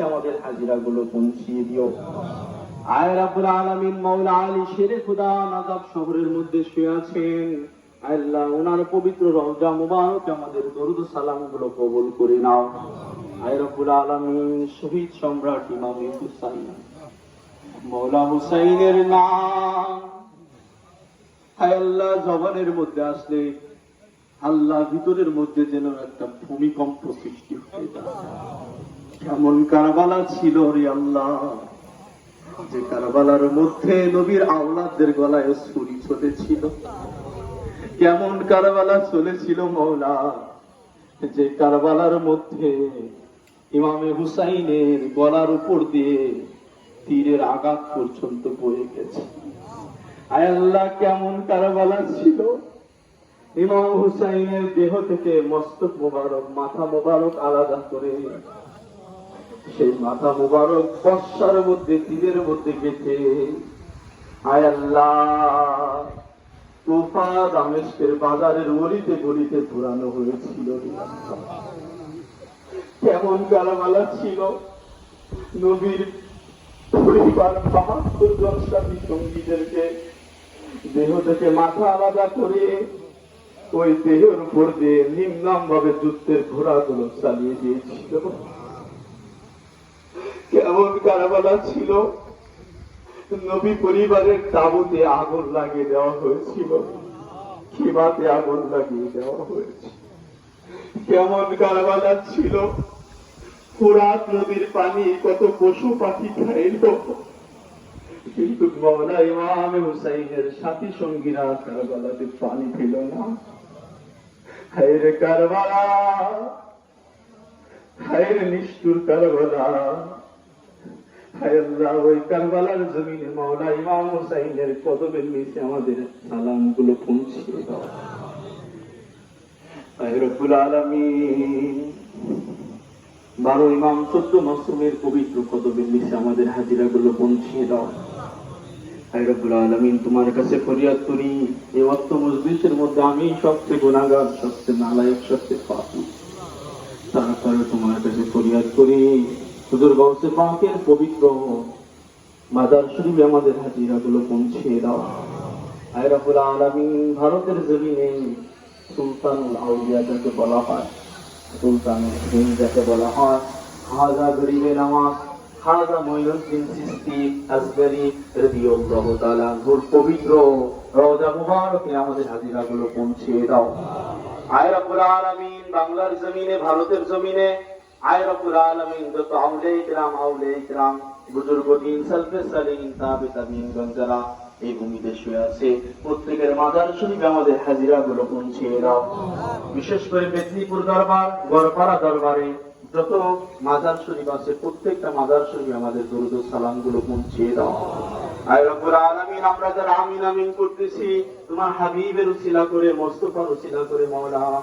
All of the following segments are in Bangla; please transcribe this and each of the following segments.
আমাদের পৌঁছিয়ে দিও। আয় আলী শেরে খুদা নাজাব শহরের মধ্যে শুয়ে আছেন। আল্লাহ ওনার পবিত্র মুবারক আমাদের দরুদ সালামগুলো কবুল করে নাও। আয় শহীদ সম্রাট ইমাম হুসাইন মৌলা হুসাইনের নাম। আল্লাহ, জবানের মধ্যে আসলে আল্লাহ ভিতরের মধ্যে যেন একটা ভূমিকম্প সৃষ্টি হয়ে যায়। কেমন কারবালা ছিল রে আল্লাহ, যে কারবালার মধ্যে নবীর আওলাদদের গলায় ছুরি চলেছিল। কেমন কারবালা চলেছিল মৌলা যে কারবালার মধ্যে ইমামে হুসাইনের গলার উপর দিয়ে তীরের আঘাত পর্যন্ত বয়ে গেছে। আয় আল্লাহ, কেমন কারবালা ছিল। ইমাম হুসাইনের দেহ থেকে মস্তক মোবারক, মাথা মোবারক আলাদা করে সেই মাথা মুবারক, বর্ষার মধ্যে তীরের মধ্যে গেছে আয় আল্লাহ। তোফা দামেস্কের বাজারের গলিতে গলিতে পুরানো হয়েছিল কেমন গালামালা ছিল। নবীর পরিবার বাহাত্তর জন সাথী সঙ্গীদেরকে দেহ থেকে মাথা আলাদা করে ওই দেহের উপর দিয়ে নিম্নাম ভাবে যুদ্ধের ঘোড়াগুলো চালিয়ে দিয়েছিল। কেমন কারাবালা ছিল। নবী পরিবারের তাবুতে আগুন লাগিয়ে দেওয়া হয়েছিল। খিবাতে আগুন লাগিয়ে দেওয়া হয়েছে। কেমন কারাবালা ছিল। ফুরাত নদীর পানি কত পশু পাখি খাইল। কিন্তু মৌলা ইমাম হুসাইনের সাথী সঙ্গীরা কারবালাতে পানি পেল না। হাইরে কারবালা হাইরে নিষ্ঠুর কারবালা। বারো ইমাম, চোদ্দ মাসুমের পবিত্র কদমের নিচে আমাদের হাজিরা গুলো পৌঁছিয়ে দাও। রব্বুল আলামিন, তোমার কাছে ফরিয়াদ করি, এই অর্থ মজলিসের মধ্যে আমি সবচেয়ে গুণাগার সবচেয়ে নালায়ক, সবচেয়ে পাপি। তারপরে তোমার কাছে ফরিয়াদ করি। হুজুর গৌসে পাকের পবিত্র মাদার শরীফে আমাদের হাজিরা গুলো পৌঁছিয়ে দাও। আয় রব্বুল আলামিন, ভারতের জমিনে সুলতানুল আউলিয়া যাকে বলা হয়, সুলতানুল হিন যাকে বলা হয়, হাজা গরিবে নামাজ, হাজা মঈনুদ্দিন চিশতি, আসগরি রাদিয়াল্লাহু তাআলা আনহুর পবিত্র রওজা মুবারকে আমাদের হাজিরা গুলো পৌঁছিয়ে দাও। আয় রব্বুল আলামিন, বাংলার জমিনে, ভারতের জমিনে আমাদের বিশেষ করে মেদিনীপুর দরবার, গড়পাড়া দরবারে যত মাজার শরীফ আছে, প্রত্যেকটা মাজার শরীফে আমাদের দরুদ সালামগুলো পৌঁছিয়ে দাও। আমরা যারা আমিন আমিন করতেছি, তোমার হাবিবের উসিলা করে, মোস্তফার উসিলা করে মাওলা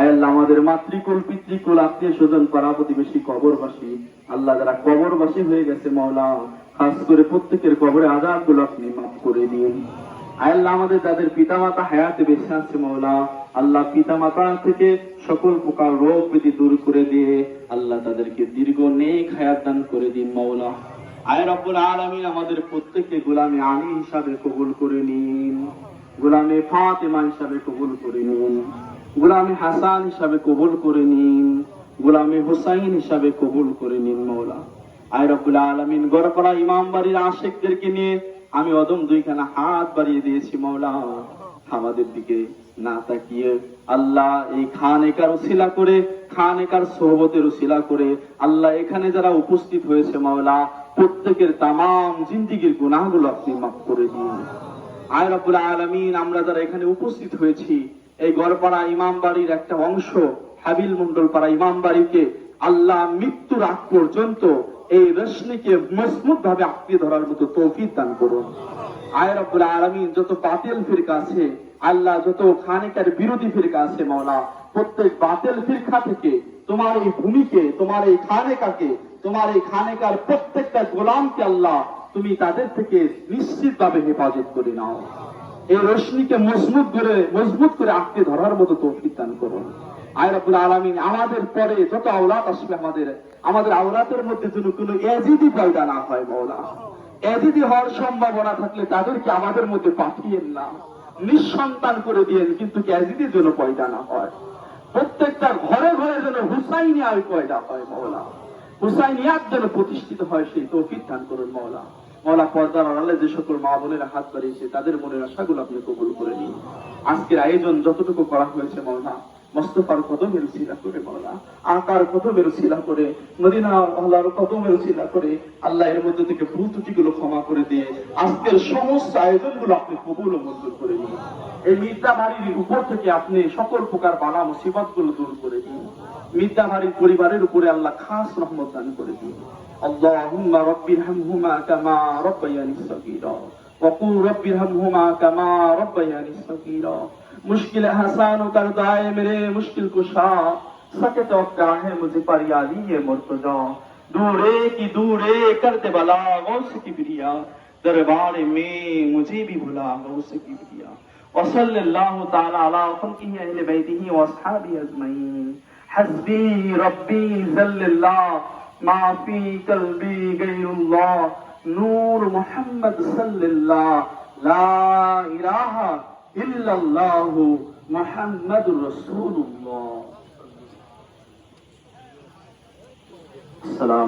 আল্লাহ, আমাদের মাতৃকুল, পিতৃকুল, আত্মীয় স্বজন, পাড়া প্রতিবেশী, কবরবাসী। আল্লাহ যারা কবরবাসী হয়ে গেছে, মাওলা, খাস করে প্রত্যেকের কবরে আজাদগুলো আপনি মাফ করে দিন। আল্লাহ, আমাদের যাদের পিতা মাতা হায়াতে বেঁচে আছে, মাওলা, আল্লাহ পিতা মাতা থেকে সকল প্রকার রোগ ব্যাধি দূর করে দিয়ে আল্লাহ তাদেরকে দীর্ঘ নেক হায়াত দান করে দিন, মাওলা। আয় রব্বুল আলামিন, আমাদের প্রত্যেককে গোলামে আলী হিসাবে কবুল করে নিন। গোলামে ফাতেমা হিসাবে কবুল করে নিন। গোলামে হাসান হিসাবে কবুল করে নিন, গোলামে হুসাইন হিসাবে কবুল করে নিন মৌলা। আয় রব্বুল আলামিন, গড়পড়া ইমাম বাড়ির আশেকদেরকে নিয়ে আমি অদম দুইখানা হাত বাড়িয়ে দিয়েছি মৌলা। আমাদের দিকে না তাকিয়ে আল্লাহ এই খান একার উসিলা করে খান একার সোহবতের উসিলা করে আল্লাহ এখানে যারা উপস্থিত হয়েছে মাওলা প্রত্যেকের তামাম জিন্দিগির গুনাহগুলো আপনি মাফ করে দিন। আয় রব্বুল আলামিন, আমরা যারা এখানে উপস্থিত হয়েছি এই গড়পাড়া ইমাম বাড়ির একটা অংশ, হাবিল মন্ডল পাড়া ইমাম বাড়িকে আল্লাহ মৃত্যুর আগ পর্যন্ত এই রশ্মিকে মজবুত ভাবে আঁকড়ে ধরার মতো তৌফিক দান করুন। আয় রব্বুল আলামিন, যত বাতিল ফিরকা আছে, আল্লাহ যত খানিকার বিরোধী ফিরকা আছে মাওলা, প্রত্যেক বাতিল ফিরকা থেকে তোমার এই ভূমিকে, তোমার এই খানেকাকে, তোমার এই খানেকার প্রত্যেকটা গোলামকে আল্লাহ তুমি তাদের থেকে নিশ্চিতভাবে হেফাজত করে নাও। এই রশ্মিকে মজবুত করে মজবুত করে আঁকড়ে ধরার মতো তৌফিক দান করুন। আয় রব্বুল আলামিন, আমাদের পরে যত আওলাদ আসবে আমাদের আমাদের আওলাদের মধ্যে যেন কোনো এজিদি পয়দা না হয় মৌলা এজিদি হওয়ার সম্ভাবনা থাকলে তাদেরকে আমাদের মধ্যে পাঠিয়েন না। নিঃসন্তান করে দিয়েন, কিন্তু এজিদি যেন পয়দা না হয়। প্রত্যেকটা ঘরে ঘরে যেন হুসাইনি আয় পয়দা হয় মৌলা হুসাইনিয়াত যেন প্রতিষ্ঠিত হয়, সেই তৌফিক দান করুন মৌলা মৌলা পর্দার আড়ালে যে সকল মা বোনেরা হাত বাড়িয়েছে, তাদের মনের আশাগুলো আপনি কবুল করে নিন। আজকের আয়োজন যতটুকু করা হয়েছে মৌলা মোস্তফার কদমের শিলা করে মৌলা আকার কদমের শিলা করে মদিনা আল্লাহর কদমের শিলা করে আল্লাহ এর মধ্যে থেকে ভুল ত্রুটিগুলো ক্ষমা করে দিয়ে আজকের সমস্ত আয়োজনগুলো আপনি কবুল ও মঞ্জুর করে নিন এই মির্জা বাড়ির উপর থেকে আপনি সকল প্রকার বালা মুসিবত গুলো দূর করে দিন মির্জা বাড়ির পরিবারের উপরে আল্লাহ খাস রহমত দান করে দিন اللهم رب ارحمهما كما ربياني صغيرا وقل رب ارحمهما كما ربياني صغيرا مشکل احسانوں و کردائے میرے مشکل کشا سکت و کاہے مجھے پر یادی یہ مرتجا دورے کی دورے کرتے بلا، غوث کی بریا دربارے میں مجھے بھی بھلا، غوث کی بریا وصل اللہ تعالیٰ علیہ وسلم کی اہل بیتی و اصحابی اجمعین۔ حسبی ربی ذل اللہ، ما فی قلبی غیر اللہ۔ نور محمد صلی اللہ، لا الہ الا الله محمد رسول الله السلام